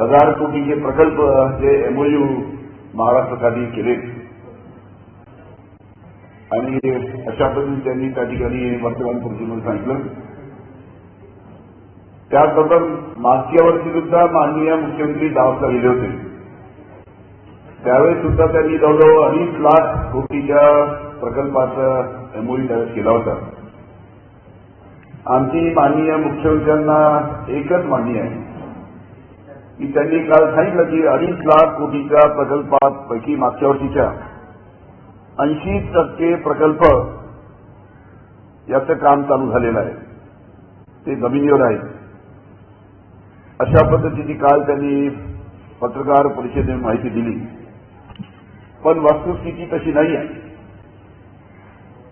हजार कोटीचे प्रकल्प जे एमओयू महाराष्ट्रासाठी केले. आणि अशा पद्धतीने त्यांनी त्या ठिकाणी वर्तमान सांगितलं. त्याचबरोबर मागच्या वर्षी सुद्धा माननीय मुख्यमंत्री दावसा गेले होते. त्यावेळी सुद्धा त्यांनी जवळजवळ अडीच लाख कोटीच्या प्रकल्पाचा एमओयू त्यावेळेस केला होता. आमची माननीय मुख्यमंत्र्यांना एकच मागणी आहे. की त्यांनी काल सांगितलं की अडीच लाख कोटीच्या प्रकल्पापैकी मागच्या वर्षीच्या ऐंशी टक्के प्रकल्प याचं काम चालू झालेलं आहे। ते जमिनीवर आहे। अशा पद्धतीची काल त्यांनी पत्रकार परिषदेने माहिती दिली. पण वस्तुस्थिती तशी नाही आहे.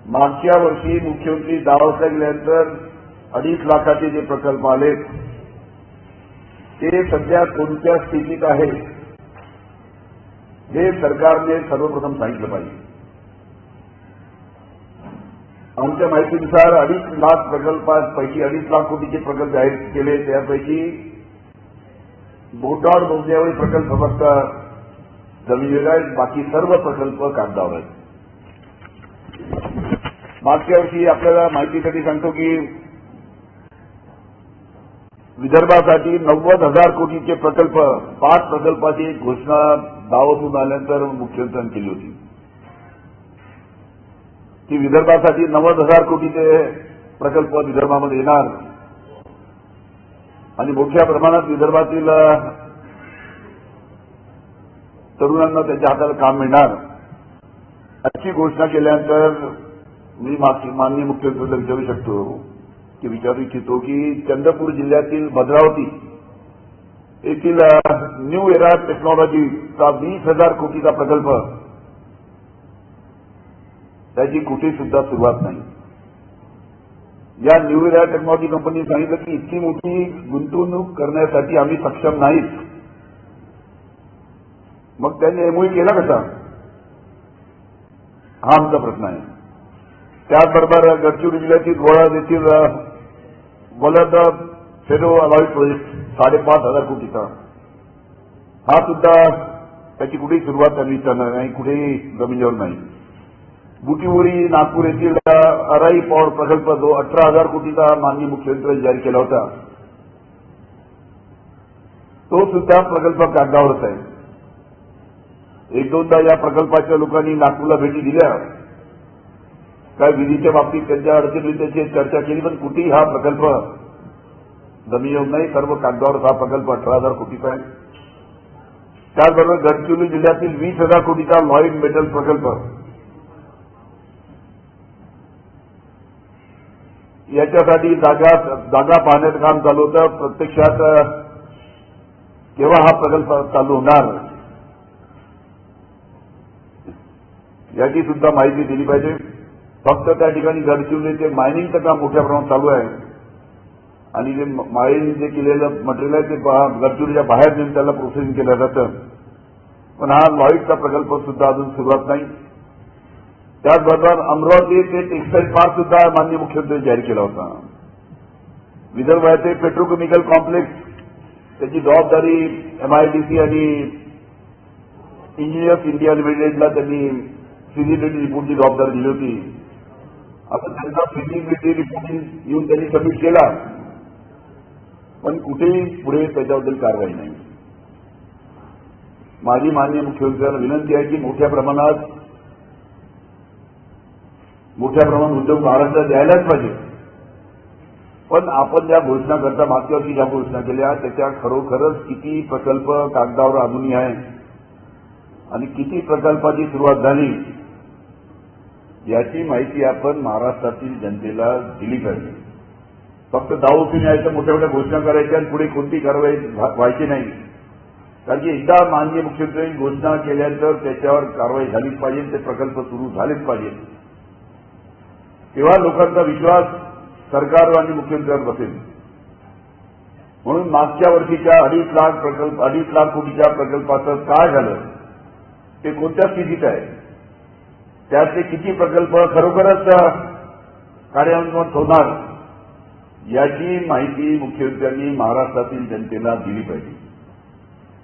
मागच्या वर्षी मुख्यमंत्री दावासला गेल्यानंतर अडीच लाखाचे जे प्रकल्प आले ते सध्या कोणत्या स्थितीत आहे हे सरकारने सर्वप्रथम सांगितलं पाहिजे. आमच्या माहितीनुसार अडीच लाख प्रकल्पांपैकी अडीच लाख कोटीचे प्रकल्प जाहीर केले. त्यापैकी बोटावर मोजण्यावरील प्रकल्प फक्त जमिनीवर आहेत. बाकी सर्व प्रकल्प कागदावर आहेत. मागच्या वर्षी आपल्याला माहितीसाठी सांगतो की विदर्भासाठी नव्वद हजार कोटीचे प्रकल्प पाच प्रकल्पाची घोषणा दावतून आल्यानंतर मुख्यमंत्र्यांनी केली होती. की विदर्भासाठी नव्वद हजार कोटीचे प्रकल्प विदर्भामध्ये येणार. आणि मोठ्या प्रमाणात विदर्भातील तरुणांना त्यांच्या हाताला काम मिळणार. अशी घोषणा केल्यानंतर मी माननीय मुख्यमंत्र्यांना विचारू शकतो. की विचारू इच्छितो की चंद्रपूर जिल्ह्यातील भद्रावती येथील न्यू एरा टेक्नॉलॉजीचा वीस हजार कोटीचा प्रकल्प त्याची कुठे सुद्धा सुरुवात नाही. या न्यू एरा टेक्नॉलॉजी कंपनीने सांगितलं की इतकी मोठी गुंतवणूक करण्यासाठी आम्ही सक्षम नाहीत. मग त्यांनी एमओई केला कसा? हा आमचा प्रश्न आहे. त्याचबरोबर गडचिरोली जिल्ह्यातील गोळा येथील वलद फेरो अलॉय प्रोजेक्ट साडेपाच हजार कोटीचा हा सुद्धा त्याची कुठेही सुरुवात त्यांनी विचारणार नाही कुठेही जमिनीवर नाही। बुटीबुरी नागपूर येथील अराई पॉवर प्रकल्प जो अठरा हजार कोटीचा माननीय मुख्यमंत्र्यांनी जाहीर केला होता। तो सुद्धा प्रकल्प कागदावरच आहे एक दोनदा या प्रकल्पाच्या लोकांनी नागपूरला भेटी दिल्या काय विधीच्या बाबतीत त्यांच्या अडचणी त्याची चर्चा केली पण कुठेही हा प्रकल्प जमिनीवर नाही. सर्व कागदावर हा प्रकल्प अठरा हजार कोटीचा आहे. त्याचबरोबर गडचिरोली जिल्ह्यातील वीस हजार कोटीचा लॉईड मेटल प्रकल्प. याच्यासाठी जागा जागा पाहण्याचं काम चालू होतं. प्रत्यक्षात केव्हा हा प्रकल्प चालू होणार? याची सुद्धा माहिती दिली पाहिजे. फक्त त्या ठिकाणी गडचिरोली ते मायनिंगचं काम मोठ्या प्रमाणात चालू आहे. आणि जे मायनिंग जे केलेलं मटेरियल आहे ते गडचिरोलीच्या बाहेर नेऊन त्याला प्रोसेसिंग केलं जातं. पण हा लॉईडचा प्रकल्प सुद्धा अजून सुरुवात नाही. त्याचबरोबर अमरावती ते टेक्सटाईल पार्क सुद्धा माननीय मुख्यमंत्र्यांनी जाहीर केला होता. विदर्भाचे पेट्रोकेमिकल कॉम्प्लेक्स त्याची जबाबदारी एमआयडीसी आणि इंजिनियर्स इंडिया लिमिटेडला त्यांनी फिजिबिलिटी रिपोर्टची जबाबदारी दिली होती. असं त्यांचा फिजिबिलिटी रिपोर्टिंग येऊन त्यांनी सबमिट केला. पण कुठेही पुढे त्याच्याबद्दल कारवाई नाही. माझी मान्य मुख्यमंत्र्यांना विनंती आहे की मोठ्या प्रमाणात मोठ्या प्रमाणात उद्योग महाराष्ट्राला द्यायलाच पाहिजे. पण आपण ज्या घोषणा करता मागच्या वर्षी ज्या घोषणा केल्या त्याच्या खरोखरच किती प्रकल्प कागदावर अजूनही आहे आणि किती प्रकल्पाची सुरुवात झाली याची माहिती आपण महाराष्ट्रातील जनतेला दिली पाहिजे. फक्त दावून यायच्या मोठ्या मोठ्या घोषणा करायच्या आणि पुढे कोणती कारवाई व्हायची नाही. कारण की एकदा माननीय मुख्यमंत्र्यांनी घोषणा केल्यानंतर त्याच्यावर कारवाई झालीच पाहिजे ते प्रकल्प सुरू झालेच पाहिजे. तेव्हा लोकांचा विश्वास सरकार आणि मुख्यमंत्र्यांवर बसेल. म्हणून मागच्या वर्षीच्या अडीच लाख प्रकल्प अडीच लाख कोटीच्या प्रकल्पाचं काय झालं? ते कोणत्या स्थितीत आहे? त्यातले किती प्रकल्प खरोखरच कार्यान्वित होणार याची माहिती मुख्यमंत्र्यांनी महाराष्ट्रातील जनतेला दिली पाहिजे.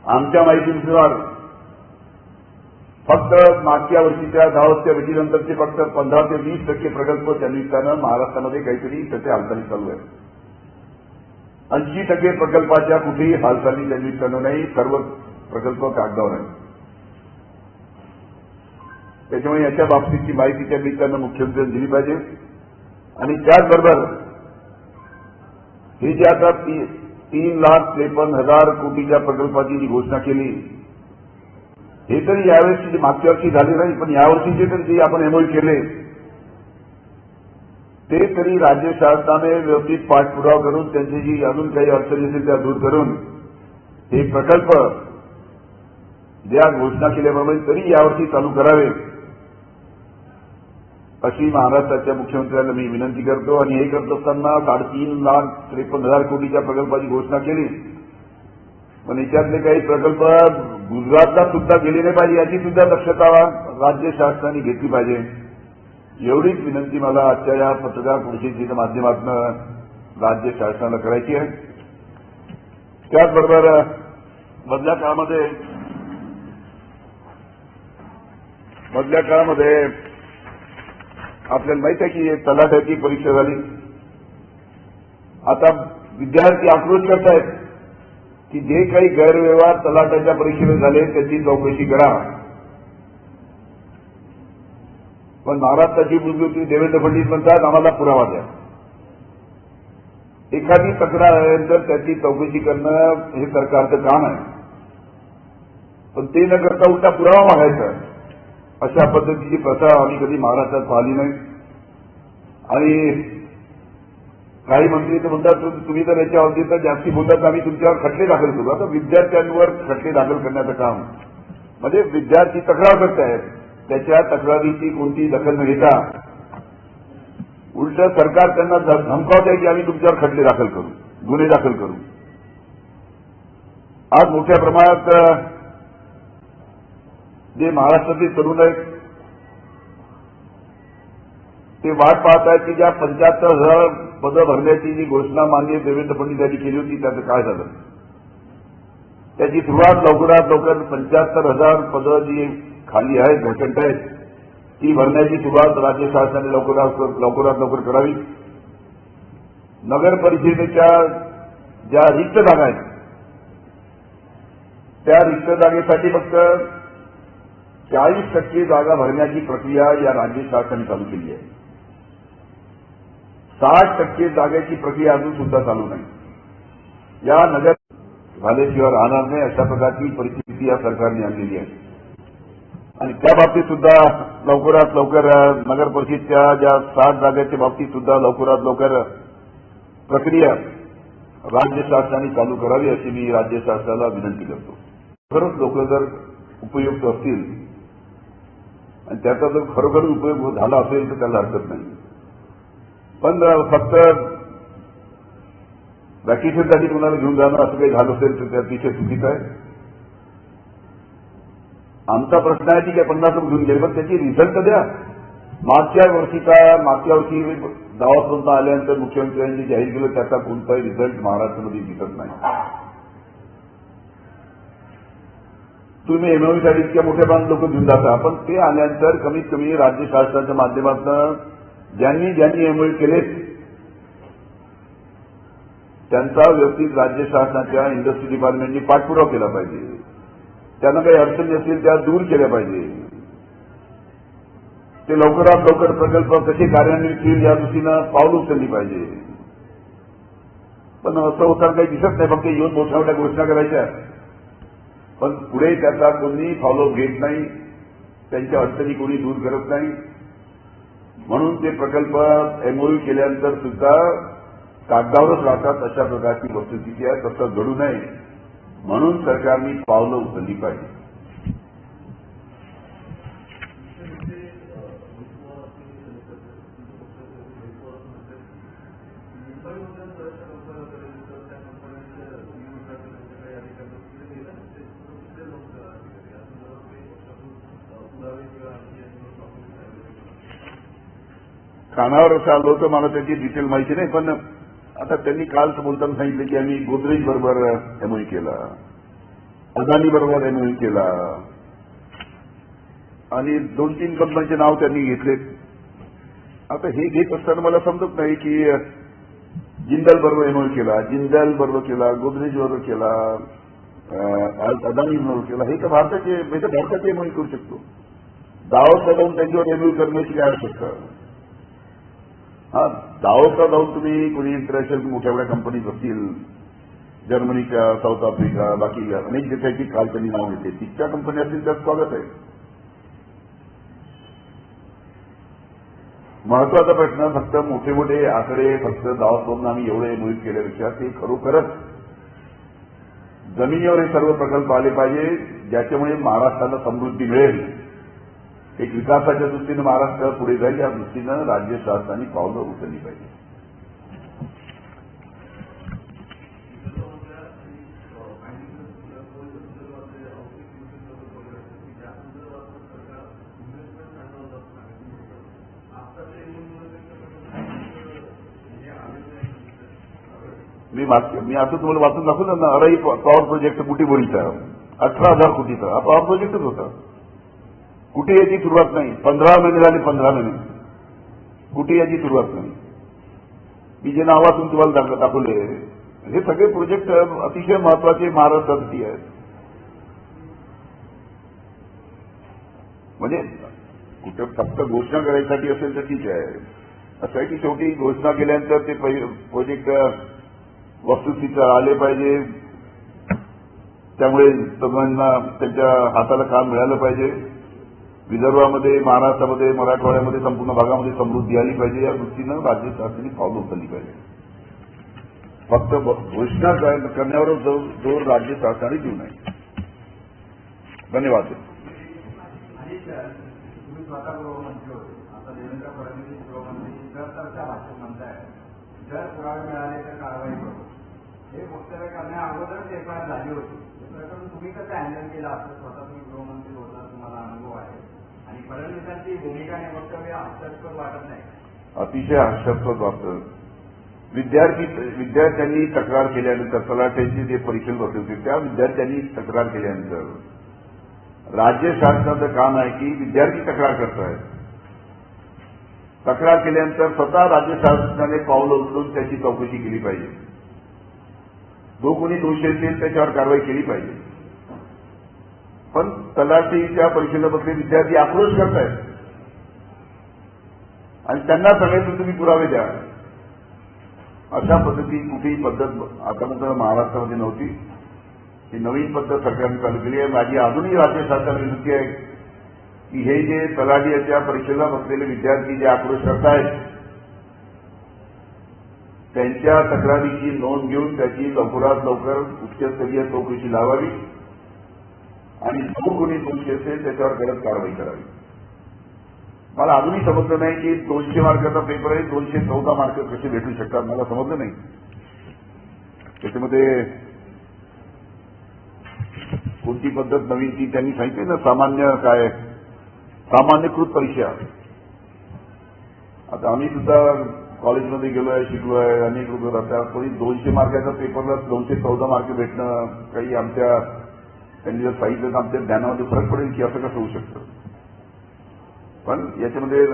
आमच्या माहितीनुसार फक्त मागच्या वर्षीच्या दहा वर्षच्या भेटीनंतरचे फक्त पंधरा ते वीस टक्के प्रकल्प त्या निमित्तानं महाराष्ट्रामध्ये काहीतरी त्याचे हालचाली चालू आहेत. ऐंशी टक्के प्रकल्पाच्या कुठेही हालचाली त्या निमित्तानं नाही सर्व प्रकल्प कागदावर आहेत. त्याच्यामुळे याच्या बाबतीतची माहिती त्या निमित्तानं मुख्यमंत्र्यांनी दिली पाहिजे. आणि त्याचबरोबर हे जे आता ती- तीन लाख त्रेपन्न हजार कोटीच्या प्रकल्पाची जी घोषणा केली हे तरी यावेळेस म्हणजे मागच्या वर्षी झाले नाही पण यावर्षीचे तरी जे आपण एमओ केले ते तरी राज्य शासनाने व्यवस्थित पाठपुरावा करून त्यांची जी अजून काही अडचणी असेल त्या दूर करून हे प्रकल्प ज्या घोषणा केल्याप्रमाणे तरी यावर्षी चालू करावे अशी महाराष्ट्राच्या मुख्यमंत्र्यांना मी विनंती करतो आणि हे करत असताना साडेतीन लाख त्रेपन्न हजार कोटीच्या प्रकल्पाची घोषणा केली. पण याच्यातले काही प्रकल्प गुजरातला सुद्धा गेले नाही पाहिजे याची सुद्धा दक्षता राज्य शासनाने घेतली पाहिजे. एवढीच विनंती मला आजच्या या पत्रकार परिषदेच्या माध्यमातून राज्य शासनाला करायची आहे. त्याचबरोबर मधल्या काळामध्ये मधल्या काळामध्ये आपल्याला माहीत आहे की तलाठ्याची परीक्षा झाली. आता विद्यार्थी आक्रोश करतायत की जे काही गैरव्यवहार तलाट्याच्या परीक्षेने झाले त्याची चौकशी करा. पण महाराष्ट्राची मुख्यमंत्री देवेंद्र फडणवीस म्हणतात आम्हाला पुरावा द्या. एखादी तक्रार आल्यानंतर त्याची चौकशी करणं हे सरकारचं काम आहे. पण ते न करता उलटा पुरावा मागायचा अशा पद्धतीची प्रथा आम्ही कधी महाराष्ट्रात पाहिली नाही. आणि काही मंत्री तर म्हणतात तुम्ही जर याच्या तर जास्ती बोलतात आम्ही तुमच्यावर खटले दाखल करू. आता विद्यार्थ्यांवर खटले दाखल करण्याचं काम. म्हणजे विद्यार्थी तक्रार करत आहेत त्याच्या तक्रारीची कोणती दखल न घेता उलट सरकार त्यांना धमकावत आहे की आम्ही तुमच्यावर खटले दाखल करू गुन्हे दाखल करू. आज मोठ्या प्रमाणात जे महाराष्ट्रातील तरुण आहेत ते वाट पाहत आहेत की ज्या पंच्याहत्तर हजार पदं भरण्याची जी घोषणा माननीय देवेंद्र फडणवीस यांनी केली होती त्याचं काय झालं? त्याची सुरुवात लवकरात लवकर पंच्याहत्तर हजार पदं जी खाली आहेत घटंट आहेत ती भरण्याची सुरुवात राज्य शासनाने लवकरात लवकरात लवकर करावी. नगर परिषदेच्या ज्या रिक्त जागा आहेत त्या रिक्त जागेसाठी फक्त चाळीस टक्के जागा भरण्याची प्रक्रिया या राज्य शासनाने चालू केली आहे. साठ टक्के जागेची प्रक्रिया अजून सुद्धा चालू नाही. या नगर झाल्याशिवाय राहणार नाही अशा प्रकारची परिस्थिती या सरकारने आणलेली आहे. आणि त्या बाबतीत सुद्धा लवकरात लवकर नगर परिषदच्या ज्या साठ जागेच्या बाबतीत सुद्धा लवकरात लवकर प्रक्रिया राज्य शासनाने चालू करावी अशी मी राज्य शासनाला विनंती करतो. खरंच लोक जर उपयुक्त असतील आणि त्याचा जर खरोखर उपयोग झाला असेल तर त्याला हरकत नाही. पण फक्त वॅकेशनसाठी कुणाला घेऊन जाणं असं काही झालं असेल तर ते अतिशय चुकीचं आहे. आमचा प्रश्न आहे की काय पन्नास घेऊन गेले पण त्याची रिझल्ट द्या. मागच्या वर्षीचा मागच्या वर्षी गावापर्यंत आल्यानंतर मुख्यमंत्र्यांनी जाहीर केलं त्याचा कोणताही रिझल्ट महाराष्ट्रामध्ये दिसत नाही. तुम्ही एमओसाठी इतक्या मोठ्या प्रमाणात लोक घेऊन जाता. पण ते आल्यानंतर कमीत कमी राज्य शासनाच्या माध्यमातून ज्यांनी ज्यांनी एमओई केलेत त्यांचा व्यवस्थित राज्य शासनाच्या इंडस्ट्री डिपार्टमेंटनी पाठपुरावा केला पाहिजे. त्यांना काही अडचणी असतील त्या दूर केल्या पाहिजे. ते लवकरात लवकर प्रकल्प कसे कार्यान्वित होईल या दृष्टीनं पावलं उचलली पाहिजे. पण असं होताना काही दिसत नाही फक्त येऊन मोठ्या मोठ्या घोषणा करायच्या पण पुढे त्याचा कोणी फॉलोअप घेत नाही त्यांच्या अडचणी कोणी दूर करत नाही. म्हणून ते प्रकल्प एमओयू केल्यानंतर सुद्धा कागदावरच राहतात अशा प्रकारची वस्तुस्थिती आहे तसं घडू नये. म्हणून सरकारने पावलं उचलली पाहिजे कानावर असं आलं होतं मला त्याची डिटेल माहिती नाही पण आता त्यांनी काल बोलताना सांगितलं की आम्ही गोदरेज बरोबर एमओई केला. अदानी बरोबर एमओयू केला. आणि दोन तीन कंपन्यांचे नाव त्यांनी घेतले. आता हे घेत असताना मला समजत नाही की जिंदाल बरोबर एमओयू केला जिंदाल बरोबर केला गोदरेज बरोबर केला अदानी बरोबर केला. हे तर भारताचे मी तर भारताचे एमओयू करू शकतो. दावा जाऊन त्यांच्यावर एमओयू करण्याची काय आवश्यकता? हा दावतला जाऊन तुम्ही? कोणी इंटरनॅशनल मोठ्या मोठ्या कंपनीज असतील. जर्मनीच्या साऊथ आफ्रिका बाकी अनेक देशाची काल त्यांनी नाव घेते तिथच्या कंपनी असतील त्यात स्वागत आहे. महत्त्वाचा प्रश्न फक्त मोठे मोठे आकडे फक्त दावा करून आम्ही एवढे मोहित केल्यापेक्षा ते खरोखरच जमिनीवर हे सर्व प्रकल्प आले पाहिजे ज्याच्यामुळे महाराष्ट्राला समृद्धी मिळेल. एक विकासाच्या दृष्टीनं महाराष्ट्र पुढे जाईल या दृष्टीनं राज्य शासनाने पावलं उचलली पाहिजे. मी मी असं तुम्हाला वाचून दाखवलं ना अराई पॉवर प्रोजेक्ट कुठे बुटीबोरीचा अठरा हजार कोटीचा. हा पॉवर प्रोजेक्टच होता. कुठे याची सुरुवात नाही. पंधरा महिने झाले पंधरा महिने. कुठे याची सुरुवात नाही. मी जे नावातून तुम्हाला दाख- दाखवले हे सगळे प्रोजेक्ट अतिशय महत्त्वाचे महाराष्ट्रासाठी आहेत. म्हणजे कुठं फक्त घोषणा करायसाठी असेल तर ठीक आहे. असं आहे की शेवटी घोषणा केल्यानंतर ते प्रोजेक्ट वस्तुस्थितीला आले पाहिजे. त्यामुळे तरुणांना त्यांच्या हाताला काम मिळालं पाहिजे. विदर्भामध्ये महाराष्ट्रामध्ये मराठवाड्यामध्ये संपूर्ण भागामध्ये समृद्धी आली पाहिजे. या दृष्टीनं राज्य शासनाने पावलं उचलली पाहिजे. फक्त घोषणा करण्यावर जोर राज्य शासनाने देऊ नये धन्यवाद. जर पुरावे मिळाले तर कारवाई करू. हे वक्तव्य करण्या अगोदरच एफ आय झाली होती. हे प्रकरण तुम्ही कसं हँडल केलं? असं स्वतः तुम्ही गृहमंत्री होता तुम्हाला अनुभव आहे. फडणवीसांची भूमिका आणि वक्तव्य हास्यास्पद वाटत नाही. अतिशय हास्यास्पद वाटतं. विद्यार्थी विद्यार्थ्यांनी तक्रार केल्यानंतर तलाठ्यांची जे परीक्षण बसले होते त्या विद्यार्थ्यांनी तक्रार केल्यानंतर. राज्य शासनाचं काम आहे की विद्यार्थी तक्रार करतायत. तक्रार केल्यानंतर स्वतः राज्य शासनाने पावलं उचलून त्याची चौकशी केली पाहिजे. जो कोणी दोषी असेल त्याच्यावर कारवाई केली पाहिजे. पण तलाठीच्या परीक्षेला बसले विद्यार्थी आक्रोश करतायत. आणि त्यांना सांगायचं तुम्ही पुरावे द्या. अशा पद्धती कुठेही पद्धत आतापर्यंत महाराष्ट्रामध्ये नव्हती. ही नवीन पद्धत सरकारने चालू केली आहे. माझी अजूनही राज्य शासनाला विनंती आहे की हे जे तलाठीच्या परीक्षेला बसलेले विद्यार्थी जे आक्रोश करतायत त्यांच्या तक्रारीची नोंद घेऊन त्याची लवकरात लवकर उच्चस्तरीय चौकशी लावावी. आणि जो कोणी दोषी असेल त्याच्यावर गरज कारवाई करावी. मला अजूनही समजलं नाही की दोनशे मार्काचा पेपर आहे दोनशे चौदा मार्क कसे भेटू शकतात मला समजलं नाही. त्याच्यामध्ये कोणती पद्धत नवीन ती त्यांनी सांगितली ना सामान्य काय सामान्यकृत परीक्षा. आता आम्ही सुद्धा कॉलेजमध्ये गेलो आहे शिकलो आहे अनेक लोक राहतात कोणी दोनशे मार्काच्या पेपरला दोनशे चौदा मार्क भेटणं काही आमच्या त्यांनी जर सांगितलं तर आमच्या ज्ञानामध्ये फरक पडेल की असं कसं होऊ शकतं. पण याच्यामध्ये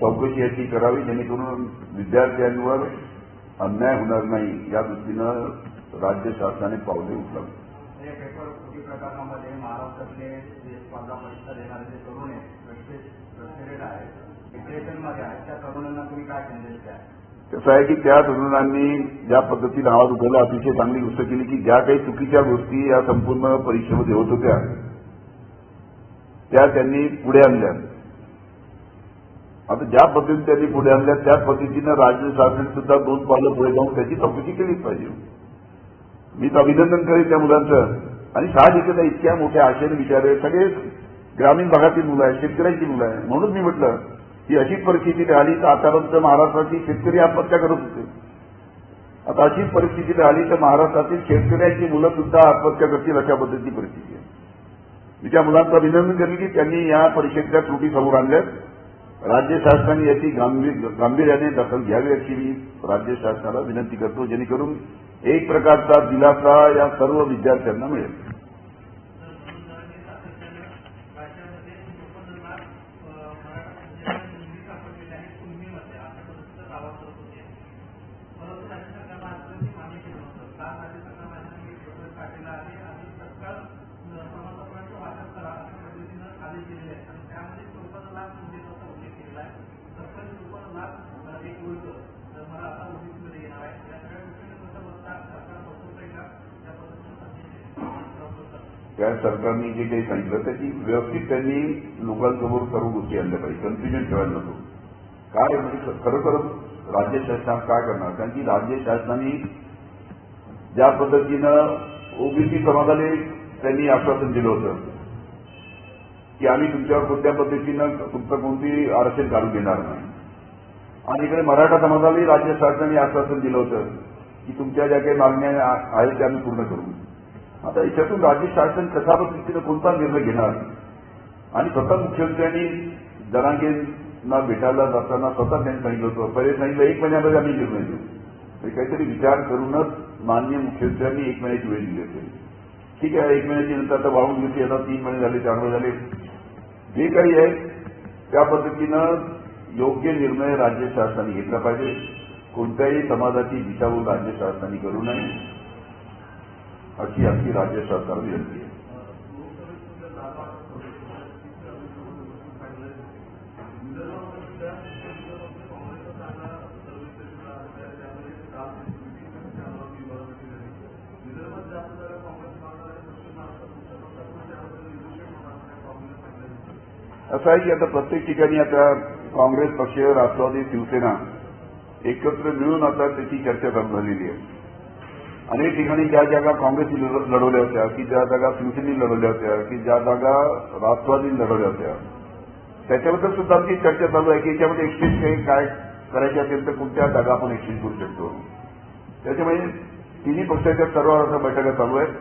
चौकशी याची करावी जेणेकरून विद्यार्थ्यांवर अन्याय होणार नाही या दृष्टीनं राज्य शासनाने पावले उचलावी. प्रकरणामध्ये महाराष्ट्रातले जे स्पर्धा परीक्षा देणारे जे तरुण आहेत फ्रस्ट्रेटेड आहेत डिप्रेशनमध्ये आहेत त्या तरुणांना तुम्ही काय संदेश द्या कसं आहे की त्या तरुणांनी ज्या पद्धतीने आवाज उठवला अतिशय चांगली गोष्ट केली की ज्या काही चुकीच्या गोष्टी या संपूर्ण परीक्षेमध्ये होत होत्या त्या त्यांनी पुढे आणल्या. आता ज्या पद्धतीने त्यांनी पुढे आणल्या त्याच पद्धतीनं राज्य शासन सुद्धा दोन पावलं पुढे जाऊन त्याची चौकशी केलीच पाहिजे. मी तर अभिनंदन करेन त्या मुलांचं. आणि साहजिकच इतक्या मोठ्या आशेने विचार सगळे ग्रामीण भागातील मुलं आहेत शेतकऱ्यांची मुलं आहे म्हणून मी म्हटलं ही अशी परिस्थिती राहिली तर आतापर्यंत महाराष्ट्रातील शेतकरी आत्महत्या करत होते. आता अशीच परिस्थिती राहिली तर महाराष्ट्रातील शेतकऱ्यांची मुलं सुद्धा आत्महत्या करतील अशा पद्धतीची परिस्थिती आहे. मी त्या मुलांचं अभिनंदन करेन की त्यांनी या परिषदेच्या त्रुटी समोर आणल्यात. राज्य शासनाने याची गांभीर गांभीर्याने दखल घ्यावी अशी मी राज्य शासनाला विनंती करतो जेणेकरून एक प्रकारचा दिलासा या सर्व विद्यार्थ्यांना मिळेल. सरकारने जे काही सांगितलं त्याची व्यवस्थित त्यांनी लोकांसमोर सर्व गोष्टी आणल्या पाहिजे. कन्फ्युजन ठेवायला नको. काय म्हणजे खरोखर राज्य शासन काय करणार? कारण की राज्य शासनाने ज्या पद्धतीनं ओबीसी समाजाने त्यांनी आश्वासन दिलं होतं की आम्ही तुमच्यावर कोणत्या पद्धतीनं तुमचं कोणती आरक्षण काढून देणार नाही. आणि इकडे मराठा समाजालाही राज्य शासनाने आश्वासन दिलं होतं की तुमच्या ज्या काही मागण्या आहेत त्या आम्ही पूर्ण करू. आता याच्यातून राज्य शासन कशा पद्धतीनं कोणता निर्णय घेणार? आणि स्वतः मुख्यमंत्र्यांनी जनांगेंना भेटायला जाताना स्वतः त्यांनी सांगितलं होतं पहिले सांगितलं एक महिन्यामध्ये आम्ही निर्णय घेऊ. म्हणजे काहीतरी विचार करूनच माननीय मुख्यमंत्र्यांनी एक महिन्याची वेळ दिली असेल. ठीक आहे एक महिन्याची नंतर आता वाहून घेतली आता तीन महिने झाले चार महिने झाले. जे काही आहे त्या पद्धतीनं योग्य निर्णय राज्य शासनाने घेतला पाहिजे. कोणत्याही समाजाची दिशाभूल राज्य शासनाने करू नये. अशी आमची राज्य सरकार विनंती आहे असं आहे की आता प्रत्येक ठिकाणी आता काँग्रेस पक्ष राष्ट्रवादी शिवसेना एकत्र मिळून आता त्याची चर्चा चालू झालेली आहे अनेक ठिकाणी ज्या जागा काँग्रेसने लढवल्या होत्या की ज्या जागा शिवसेनेने लढवल्या होत्या की ज्या जागा राष्ट्रवादीने लढवल्या होत्या. त्याच्याबद्दल सुद्धा आमची चर्चा चालू आहे की याच्यामध्ये एक्सचेंज काही काय करायचे असेल तर कोणत्या जागा आपण एक्सचेंज करू शकतो. त्याच्यामुळे तिन्ही पक्षाच्या स्तरावर आता बैठका चालू आहेत.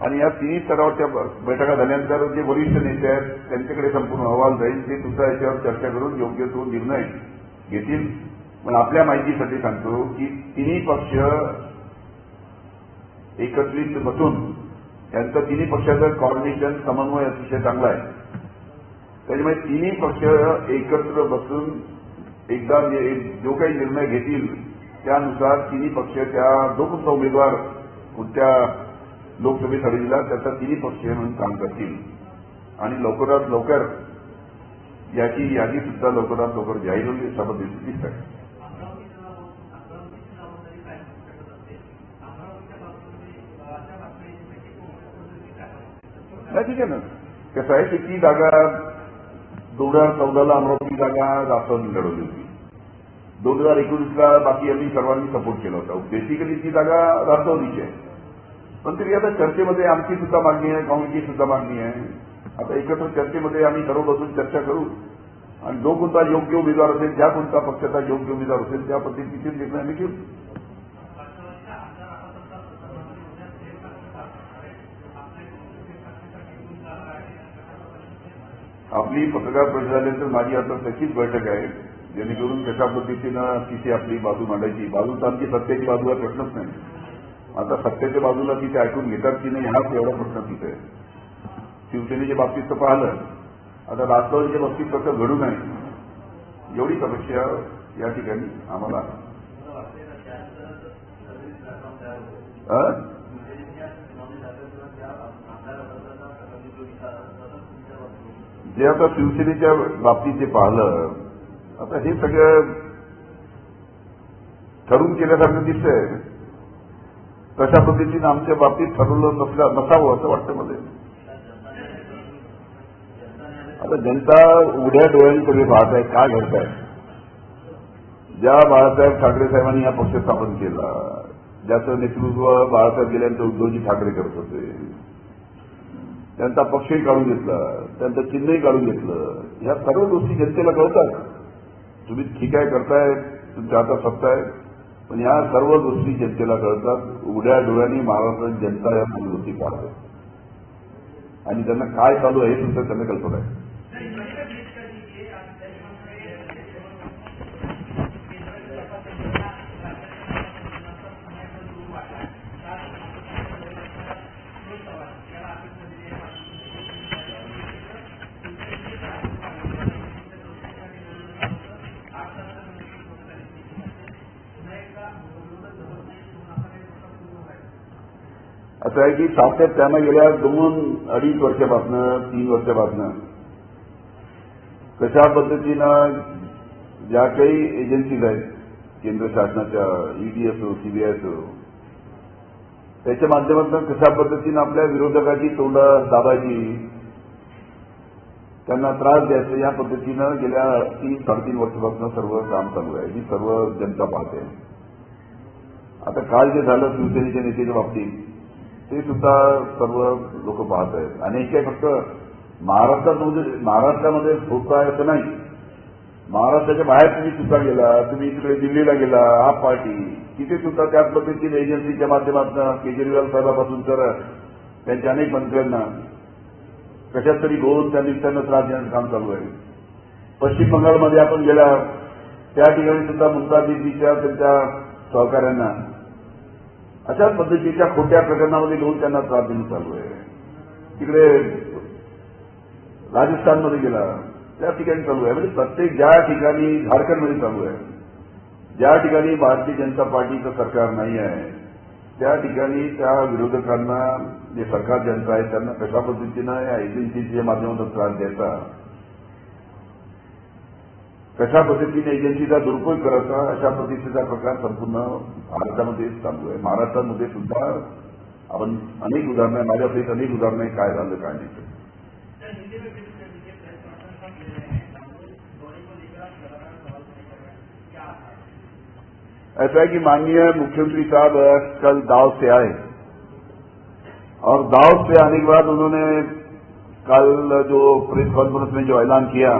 आणि या तिन्ही स्तरावरच्या बैठका झाल्यानंतर जे वरिष्ठ नेते आहेत त्यांच्याकडे संपूर्ण अहवाल जाईल. ते दुसऱ्या याच्यावर चर्चा करून योग्य तो निर्णय घेतील. पण आपल्या माहितीसाठी सांगतो की तिन्ही पक्ष एकत्रित बसून यांचं तिन्ही पक्षाचं कॉर्डिनेशन समन्वय अतिशय चांगला आहे. त्याच्यामुळे तिन्ही पक्ष एकत्र बसून एकदा जो काही निर्णय घेतील त्यानुसार तिन्ही पक्ष त्या जो कोणता उमेदवार कोणत्या लोकसभेत दिला त्याचा तिन्ही पक्ष म्हणून काम करतील. आणि लवकरात लवकर याची यादी सुद्धा लवकरात लवकर जाहीर होईल सभा दिसत आहे. आता ठीक आहे ना कसं आहे की ती जागा दोन हजार चौदाला अमरावती जागा राष्ट्रवादी लढवली होती. दोन हजार एकोणीसला बाकी आम्ही सर्वांनी सपोर्ट केला होता. बेसिकली ती जागा राष्ट्रवादीची आहे. पण तरी आता चर्चेमध्ये आमची सुद्धा मागणी आहे काँग्रेसची सुद्धा मागणी आहे. आता एकत्र चर्चेमध्ये आम्ही सर्व बसून चर्चा करू. आणि जो कोणता योग्य उमेदवार असेल ज्या कोणता पक्षाचा योग्य उमेदवार असेल त्या पद्धतीचे निर्णय आम्ही घेऊ आपली पत्रकार परिषद माझी आता तशीच बैठक आहे. जेणेकरून कशा पद्धतीनं तिथे आपली बाजू मांडायची. बाजू तर आमची सत्याची बाजूला प्रश्नच नाही. आता सत्याच्या बाजूला तिथे ऐकून घेतात की नाही हाच एवढा प्रश्न तिथे आहे. शिवसेनेच्या बाबतीत तर पाहिलं. आता राष्ट्रवादीच्या बाबतीत तसं घडू नये एवढीच अपेक्षा या ठिकाणी आम्हाला जे आता शिवसेनेच्या बाबतीत जे पाहिलं आता हे सगळं ठरवून केल्यासारखं दिसतंय. तशा पद्धतीनं आमच्या बाबतीत ठरवलं नसल्या नसावं असं वाटतं मध्ये आता जनता उघड्या डोळ्यांकडे पाहत आहे काय घडत आहे ज्या बाळासाहेब ठाकरे साहेबांनी हा पक्ष स्थापन केला ज्याचं नेतृत्व बाळासाहेब गेल्यानंतर उद्धवजी ठाकरे करत होते त्यांचा पक्षही काढून घेतला त्यांचं चिन्हही काढून घेतलं. ह्या सर्व गोष्टी जनतेला कळतात. तुम्ही ठीक आहे करताय तुमच्या हातात सत्ता आहे. पण ह्या सर्व गोष्टी जनतेला कळतात. उघड्या डोळ्यांनी महाराष्ट्र जनता या सर्व गोष्टी पाहते आणि त्यांना काय चालू आहे हे सुद्धा त्यांना कल्पना आहे. असं आहे की सातत्यानं गेल्या दोन अडीच वर्षापासनं तीन वर्षापासनं कशा पद्धतीनं ज्या काही एजन्सीज आहेत केंद्र शासनाच्या ईडी असो सीबीआय असो त्याच्या माध्यमातून कशा पद्धतीनं आपल्या विरोधकाची तोंडं दाबायची त्यांना त्रास द्यायचा या पद्धतीनं गेल्या तीन साडेतीन वर्षापासून सर्व काम चालू आहे. ही सर्व जनता पाहते. आता काल जे झालं शिवसेनेच्या नेत्याच्या बाबतीत ते सुद्धा सर्व लोक पाहत आहेत. आणि हे काय फक्त महाराष्ट्रामध्ये महाराष्ट्रामध्ये होत आहे असं नाही. महाराष्ट्राच्या बाहेर तुम्ही सुद्धा गेला तुम्ही इकडे दिल्लीला गेला आप पार्टी. तिथे सुद्धा त्याच पद्धतीने एजन्सीच्या माध्यमातून केजरीवाल साहेबापासून तर त्यांच्या अनेक मंत्र्यांना कशात तरी घेऊन त्या निमित्तानं त्रास देण्याचं काम चालू आहे. पश्चिम बंगालमध्ये आपण गेला त्या ठिकाणी सुद्धा ममता त्यांच्या सहकाऱ्यांना अशाच पद्धतीच्या खोट्या प्रकरणामध्ये घेऊन त्यांना त्रास देणं चालू आहे. तिकडे राजस्थानमध्ये गेला त्या ठिकाणी चालू आहे. म्हणजे प्रत्येक ज्या ठिकाणी झारखंडमध्ये चालू आहे ज्या ठिकाणी भारतीय जनता पार्टीचं सरकार नाही आहे त्या ठिकाणी त्या विरोधकांना जे सरकार जनता आहे त्यांना कशा पद्धतीनं या एजन्सीच्या माध्यमातून त्रास द्यायचा? कशा पद्धतीने एजन्सीचा दुरुपयोग करायचा अशा पद्धतीचा प्रकार संपूर्ण भारतामध्ये चालू आहे. महाराष्ट्रामध्ये सुद्धा आपण अनेक उदाहरणं आहे माझ्यासहित अनेक उदाहरणं आहे काय झालं काय नाही. ऐसा है कि माननीय मुख्यमंत्री साहब कल दाव से आए और दाव से आने के बाद उन्होंने कल जो प्रेस कॉन्फ्रेंस में जो ऐलान किया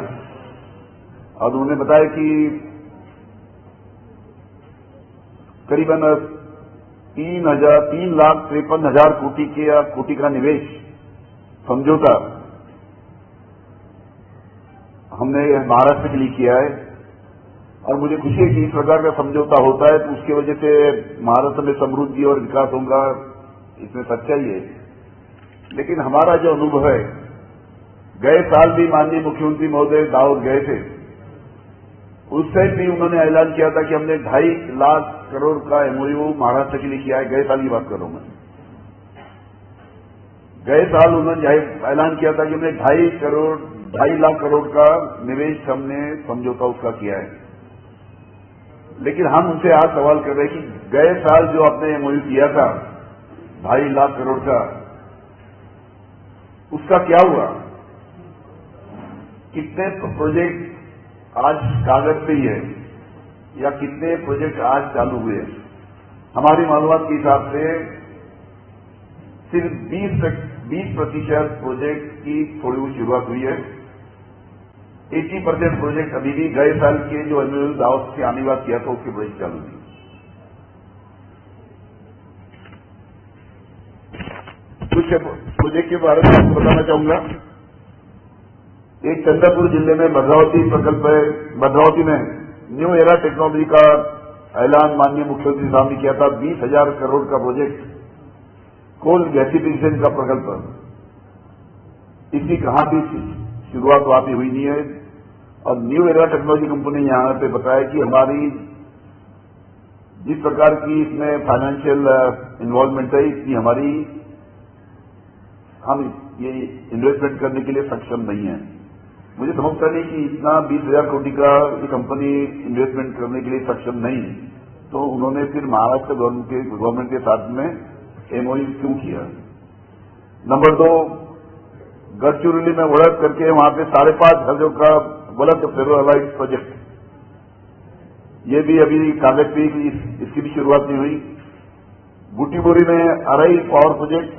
और उन्होंने बताया कि करीबन तीन हजार तीन लाख तिरपन हजार कोटि के कोटि का निवेश समझौता हमने महाराष्ट्र के लिए किया है और मुझे खुशी है कि इस प्रकार का समझौता होता है तो उसकी वजह से महाराष्ट्र में समृद्धि और विकास होगा इसमें सच्चाई है लेकिन हमारा जो अनुभव है गए साल भी माननीय मुख्यमंत्री महोदय दाऊद गए थे उस टाइम भी उन्होंने ऐलान किया था कि हमने ढाई लाख करोड़ का एमओयू महाराष्ट्र के लिए किया है गए साल की बात कर रहा हूं मैं गए साल उन्होंने ऐलान किया था कि हमने ढाई करोड़ ढाई लाख करोड़ का निवेश हमने समझौता उसका किया है लेकिन हम उनसे आज सवाल कर रहे हैं कि गए साल जो आपने एमओयू किया था ढाई लाख करोड़ का उसका क्या हुआ कितने प्रोजेक्ट आज कागज पे ही है या कितने प्रोजेक्ट आज चालू हुए हमारी मालूमात के हिसाब से सिर्फ 20 बीस प्रतिशत प्रोजेक्ट की थोड़ी बहुत शुरुआत हुई है 80 परसेंट प्रोजेक्ट अभी भी गए साल के जो एनुअल दावत से आने बाद किया था उसके प्रोजेक्ट चालू थी कुछ प्रोजेक्ट के बारे में आपको बताना चाहूंगा एक चंद्रपुर जिले में भद्रावती प्रकल्प है भद्रावती में न्यू एरा टेक्नोलॉजी का ऐलान माननीय मुख्यमंत्री साहब ने किया था बीस हजार करोड़ का प्रोजेक्ट कोल गैसिफिकेशन का प्रकल्प इसकी कहां भी शुरुआत वहां भी हुई नहीं है और न्यू एरा टेक्नोलॉजी कंपनी यहां पे बताया कि हमारी जिस प्रकार की इसमें फाइनेंशियल इन्वॉल्वमेंट है इसकी हमारी हम ये इन्वेस्टमेंट करने के लिए सक्षम नहीं है मुझे समझता नहीं कि इतना बीस हजार कोटि का ये कंपनी इन्वेस्टमेंट करने के लिए सक्षम नहीं तो उन्होंने फिर महाराष्ट्र गवर्नमेंट के गवर्नमेंट के साथ में एमओयू क्यों किया नंबर दो गढ़चिरौली में वड़क करके वहां पे साढ़े पांच हजार का वलक फेरोलाइट प्रोजेक्ट ये भी अभी कागज पे इसकी भी शुरुआत नहीं हुई बूटीबोरी में अरई पावर प्रोजेक्ट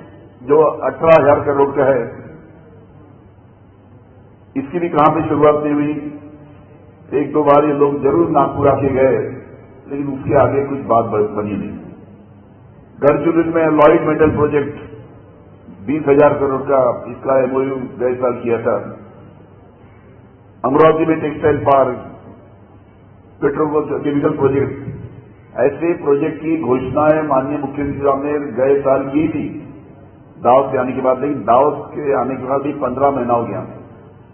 जो अठारह हजार करोड़ का है इसकी भी कहां पे शुरुआत नहीं हुई एक दो बार ये लोग जरूर नागपुर आके गए लेकिन उसके आगे कुछ बात बनी नहीं गढ़चिरौली में लॉइड मेटल प्रोजेक्ट बीस हजार करोड़ का इसका एमओयू गए साल किया था अमरावती में textile park petrol chemical project ऐसे प्रोजेक्ट की घोषणाएं माननीय मुख्यमंत्री साहब ने गए साल की थी दावत से आने के बाद लेकिन दावत के आने के बाद भी पंद्रह महीना हो गया इस पंद्रह महीने में कोई भी प्रोजेक्ट जो उन्होंने ऐलान किया था वो प्रोजेक्ट चालू नहीं हुए सिर्फ कागज पे ये प्रकल्प है हमारा माननीय मुख्यमंत्री साहब से उनसे यही दरखास्त है कि अच्छी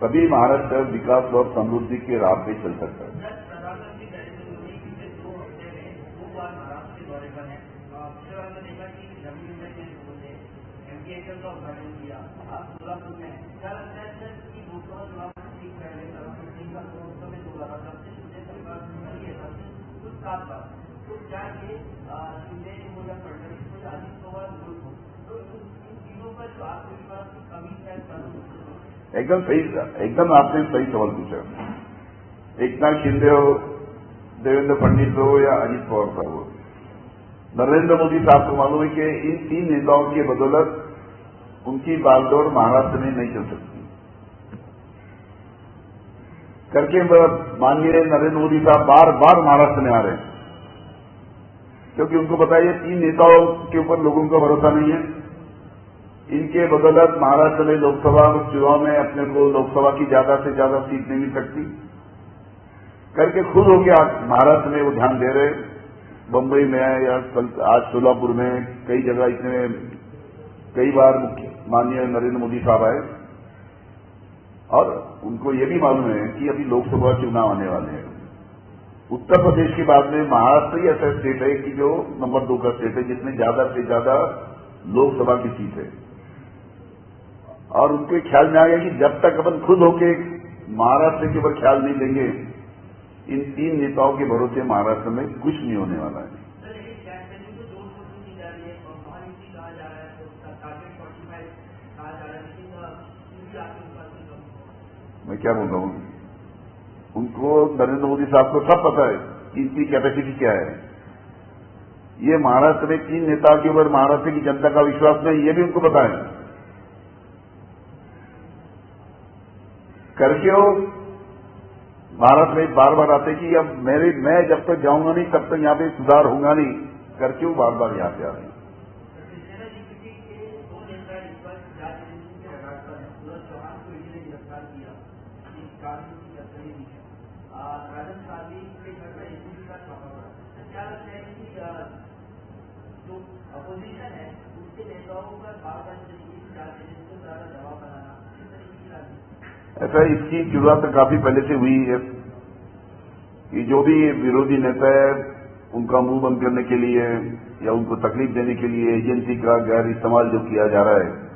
पहले प्रधानमंत्री का लोकसभा में बोला था सबसे मुझे सरकार नहीं है सबसे कुछ खास बात। तो क्या ये शिंदे हो। या फडणवीस हो या अजित पवार लोग हो तो इन इन तीनों का जो आत्मविश्वास की कमी शायद चालू हो सकती है एकदम सही एकदम आपने सही सवाल पूछा एकनाथ शिंदे हो देवेंद्र फडणवीस हो या अजित पवार साहब हो नरेंद्र मोदी साहब को मालूम है कि इन तीन नेताओं की बदौलत उनकी बागडोर महाराष्ट्र में नहीं चल सकती करके माननीय नरेंद्र मोदी साहब बार बार महाराष्ट्र में आ रहे हैं क्योंकि उनको पता है ये तीन नेताओं के ऊपर लोगों का भरोसा नहीं है इनके बदौलत महाराष्ट्र में लोकसभा चुनाव में अपने को लोकसभा की ज्यादा से ज्यादा सीट नहीं मिल सकती करके खुद होके आज महाराष्ट्र में वो ध्यान दे रहे बम्बई में या कल आज सोलापुर में कई जगह इतने कई बार मुख्य- माननीय नरेंद्र मोदी साहब आए और उनको ये भी मालूम है कि अभी लोकसभा चुनाव आने वाले हैं उत्तर प्रदेश के बाद में महाराष्ट्र ही ऐसा स्टेट है कि जो नंबर दो का स्टेट है जिसमें ज्यादा से ज्यादा लोकसभा की सीट है और उनके ख्याल में आ गया कि जब तक अपन खुद होके महाराष्ट्र के ऊपर ख्याल नहीं देंगे इन तीन नेताओं के भरोसे महाराष्ट्र में कुछ नहीं होने वाला है सर लेकिन कैंपेनिंग तो जोर शोर से की जा रही है और महायुति कहा जा रहा है तो टारगेट फोर्टी फाइव कहा जा रहा है लेकिन अ, इनकी आत्मविश्वास की कमी मैं क्या बोल रहा हूं उनको नरेंद्र मोदी साहब को सब पता है कि इनकी कैपेसिटी क्या करके हो। भारत में बार बार आते कि अब मेरे मैं जब तक जाऊंगा नहीं तब तक यहां पे सुधार होगा नहीं। करके वो बार बार यहां पे आ रहे हैं शिवसेना डीपीटी के दो नेता इस पर जांच एजेंसी के रडार पर है सूरज चौहान को ईडी ने गिरफ्तार किया कि कानून की असली नहीं है अ, राजन गांधी के घर पर एसीबी का छापा पड़ा तो क्या लगता है कि अ, जो अपोजिशन है उसके नेताओं का बार बार इस तरीके की जांच एजेंसी को ज्यादा दबाव बनाना इस तरीके की राजनीति ऐसा इसकी शुरुआत तो काफी पहले से हुई है कि जो भी विरोधी नेता है उनका मुंह बंद करने के लिए या उनको तकलीफ देने के लिए एजेंसी का गैर इस्तेमाल जो किया जा रहा है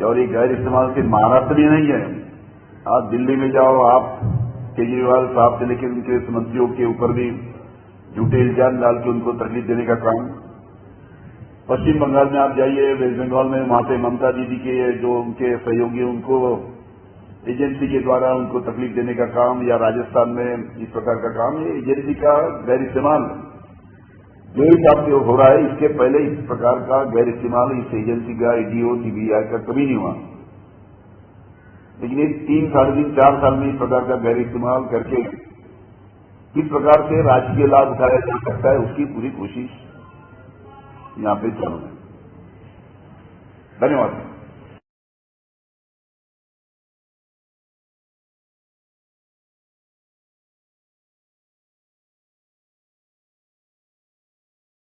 या और ये गैर इस्तेमाल सिर्फ महाराष्ट्र में नहीं है आप दिल्ली में जाओ आप केजरीवाल साहब से लेकर उनके मंत्रियों के ऊपर भी झूठे इल्जाम डाल के उनको तकलीफ देने का काम पश्चिम बंगाल में आप जाइए वेस्ट बंगाल में वहां पे ममता दीदी के जो उनके सहयोगी हैं, उनको एजेंसी के द्वारा उनको तकलीफ देने का काम या राजस्थान में इस प्रकार का काम ये एजेंसी का गैर इस्तेमाल जो हिसाब से हो रहा है इसके पहले इस प्रकार का गैर इस्तेमाल इस एजेंसी का ईडीओ सीबीआई का कभी नहीं हुआ लेकिन इस तीन साढ़े तीन चार साल में इस प्रकार का गैर इस्तेमाल करके किस प्रकार से राजकीय लाभ उठाया जा सकता है उसकी पूरी कोशिश यहाँ पे चालू है धन्यवाद